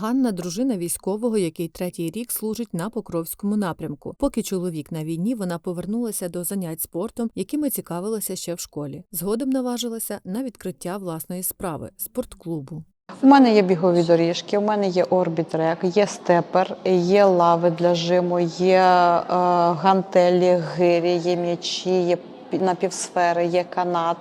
Ганна дружина військового, який третій рік служить на Покровському напрямку. Поки чоловік на війні, вона повернулася до занять спортом, якими цікавилася ще в школі. Згодом наважилася на відкриття власної справи спортклубу. У мене є бігові доріжки, у мене є орбітрек, є степер, є лави для жиму, є е, гантелі, гирі, є м'ячі, є напівсфери, є канат.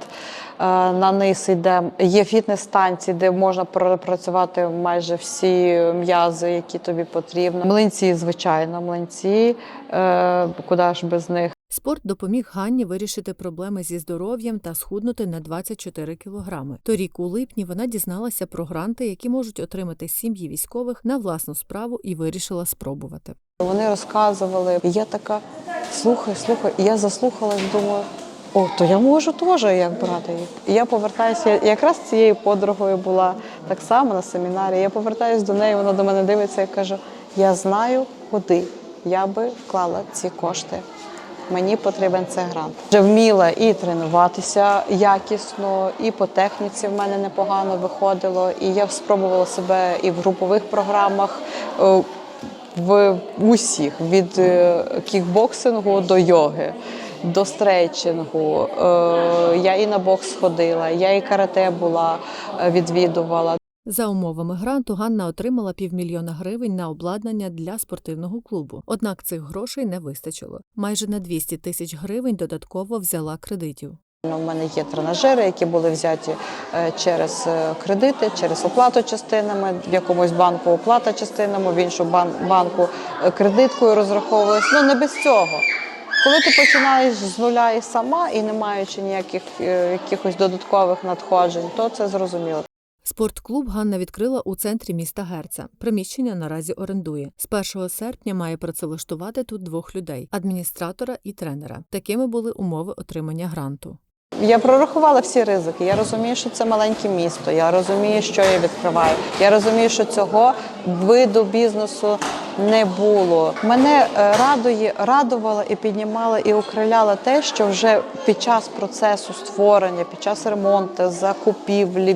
Е, на низ йде, є фітнес-станції, де можна пропрацювати майже всі м'язи, які тобі потрібно. Млинці, звичайно, млинці, е, куди ж без них. Спорт допоміг Ганні вирішити проблеми зі здоров'ям та схуднути на 24 кілограми. Торік у липні вона дізналася про гранти, які можуть отримати сім'ї військових на власну справу, і вирішила спробувати. Вони розказували, і я така слухай, слухай, і я заслухалась, думаю, о, то я можу теж як брати їх. Я повертаюся, я якраз цією подругою була так само на семінарі. Я повертаюся до неї, вона до мене дивиться і каже: Я знаю, куди я би вклала ці кошти. Мені потрібен цей грант. Вже вміла і тренуватися якісно, і по техніці в мене непогано виходило. І я спробувала себе і в групових програмах. е, в усіх від е, кікбоксингу до йоги, до стрейчингу. Е, Я і на бокс ходила, я і карате була, відвідувала. За умовами гранту Ганна отримала півмільйона гривень на обладнання для спортивного клубу. Однак цих грошей не вистачило. Майже на 200 тисяч гривень додатково взяла кредитів. Ну, У мене є тренажери, які були взяті е, через е, кредити, через оплату частинами. В якомусь банку оплата частинами, в іншу бан- банку е, кредиткою розраховувалась. Ну не без цього. Коли ти починаєш з нуля і сама, і не маючи ніяких якихось додаткових надходжень, то це зрозуміло. Спортклуб Ганна відкрила у центрі міста Герца. Приміщення наразі орендує. З 1 серпня має працевлаштувати тут двох людей адміністратора і тренера. Такими були умови отримання гранту. Я прорахувала всі ризики. Я розумію, що це маленьке місто. Я розумію, що я відкриваю. Я розумію, що цього виду бізнесу не було. Мене е, радує, радувало і піднімало і окриляло те, що вже під час процесу створення, під час ремонту, закупівлі,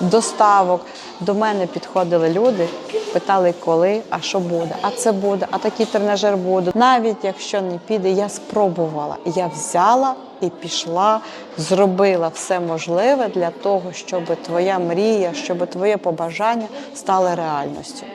доставок до мене підходили люди, питали, коли, а що буде, а це буде, а такий тренажер буде. Навіть якщо не піде, я спробувала. Я взяла і пішла, зробила все можливе для того, щоб твоя мрія, щоб твоє побажання стали реальністю.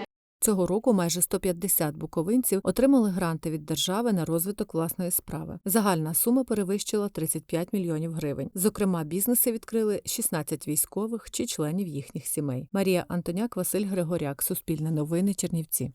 Цього року майже 150 буковинців отримали гранти від держави на розвиток власної справи. Загальна сума перевищила 35 мільйонів гривень. Зокрема, бізнеси відкрили 16 військових чи членів їхніх сімей. Марія Антоняк, Василь Григоряк, Суспільне новини, Чернівці.